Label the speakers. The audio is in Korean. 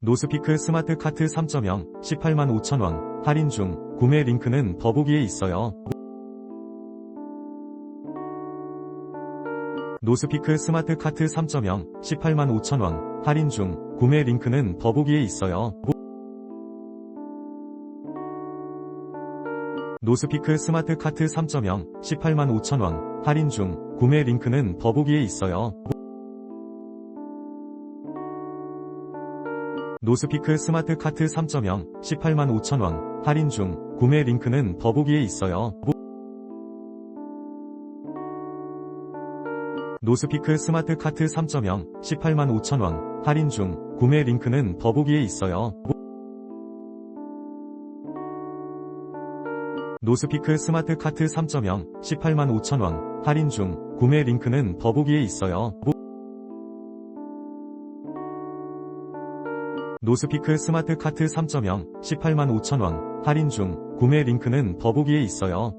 Speaker 1: 노스피크 스마트 카트 3.0 18만 5천원 할인 중 구매 링크는 더보기에 있어요. 노스피크 스마트 카트 3.0 18만 5천원 할인 중 구매 링크는 더보기에 있어요. 노스피크 스마트 카트 3.0 18만 5천원 할인 중 구매 링크는 더보기에 있어요. 노스피크 스마트 카트 3.0 18만 5천원 할인 중 구매 링크는 더보기에 있어요. 노스피크 스마트 카트 3.0 18만 5천원 할인 중 구매 링크는 더보기에 있어요. 노스피크 스마트 카트 3.0 18만 5천원 할인 중 구매 링크는 더보기에 있어요. 노스피크 스마트 카트 3.0 18만 5천원 할인 중 구매 링크는 더보기에 있어요.